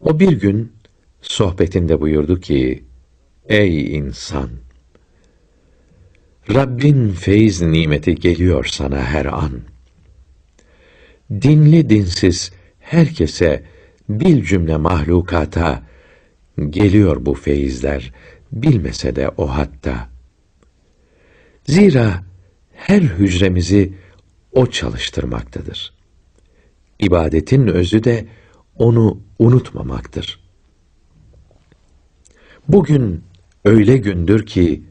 O bir gün sohbetinde buyurdu ki, Ey insan! Rabbin feyiz nimeti geliyor sana her an. Dinli dinsiz herkese bil cümle mahlukata geliyor bu feyizler bilmese de o hatta. Zira her hücremizi o çalıştırmaktadır. İbadetin özü de onu unutmamaktır. Bugün öyle gündür ki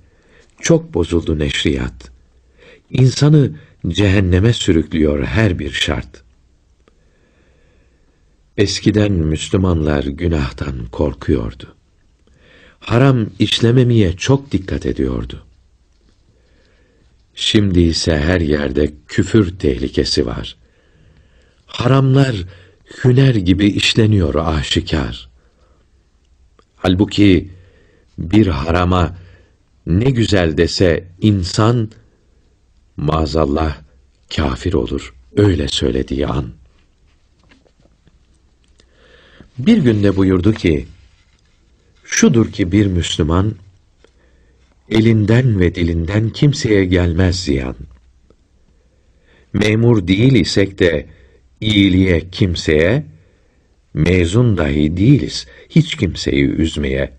çok bozuldu neşriyat. İnsanı cehenneme sürüklüyor her bir şart. Eskiden Müslümanlar günahtan korkuyordu. Haram işlememeye çok dikkat ediyordu. Şimdi ise her yerde küfür tehlikesi var. Haramlar hüner gibi işleniyor aşikar. Halbuki bir harama ne güzel dese insan maazallah kafir olur öyle söylediği an. Bir günde buyurdu ki, şudur ki bir Müslüman, elinden ve dilinden kimseye gelmez ziyan. Memur değil isek de iyiliğe kimseye, mezun dahi değiliz hiç kimseyi üzmeye.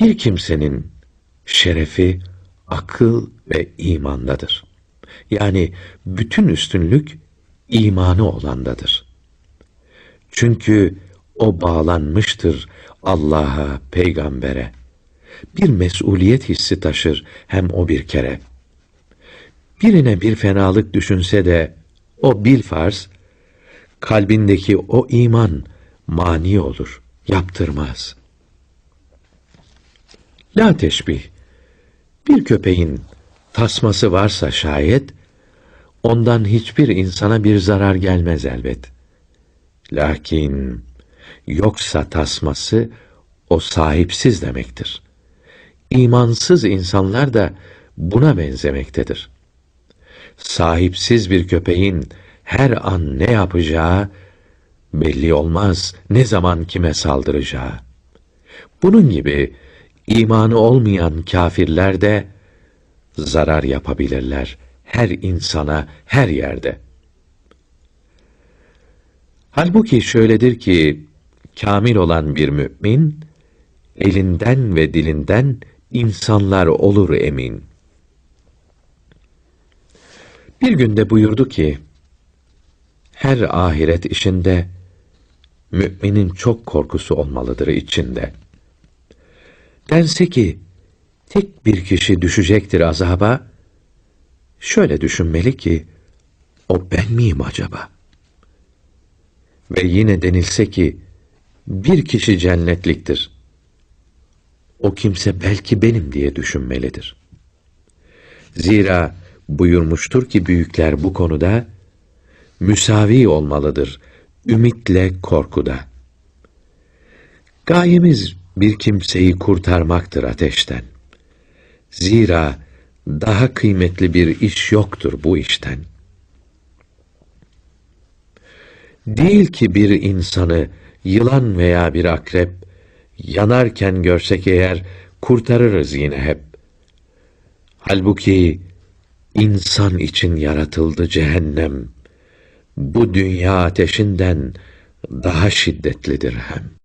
Bir kimsenin şerefi akıl ve imandadır. Yani bütün üstünlük imanı olandadır. Çünkü o bağlanmıştır Allah'a, peygambere. Bir mesuliyet hissi taşır hem o bir kere. Birine bir fenalık düşünse de o bil farz, kalbindeki o iman mani olur, yaptırmaz. La teşbih, bir köpeğin tasması varsa şayet, ondan hiçbir insana bir zarar gelmez elbet. Lakin yoksa tasması o sahipsiz demektir. İmansız insanlar da buna benzemektedir. Sahipsiz bir köpeğin her an ne yapacağı belli olmaz, ne zaman kime saldıracağı. Bunun gibi imanı olmayan kâfirler de zarar yapabilirler her insana, her yerde. Halbuki şöyledir ki, kamil olan bir mümin, elinden ve dilinden insanlar olur emin. Bir günde buyurdu ki, her ahiret işinde, müminin çok korkusu olmalıdır içinde. Dense ki, tek bir kişi düşecektir azaba, şöyle düşünmeli ki, o ben miyim acaba? Ve yine denilse ki, bir kişi cennetliktir. O kimse belki benim diye düşünmelidir. Zira buyurmuştur ki büyükler bu konuda, müsavi olmalıdır, ümitle korkuda. Gayemiz bir kimseyi kurtarmaktır ateşten. Zira daha kıymetli bir iş yoktur bu işten. Değil ki bir insanı yılan veya bir akrep yanarken görsek eğer kurtarırız yine hep. Halbuki insan için yaratıldı cehennem. Bu dünya ateşinden daha şiddetlidir hem.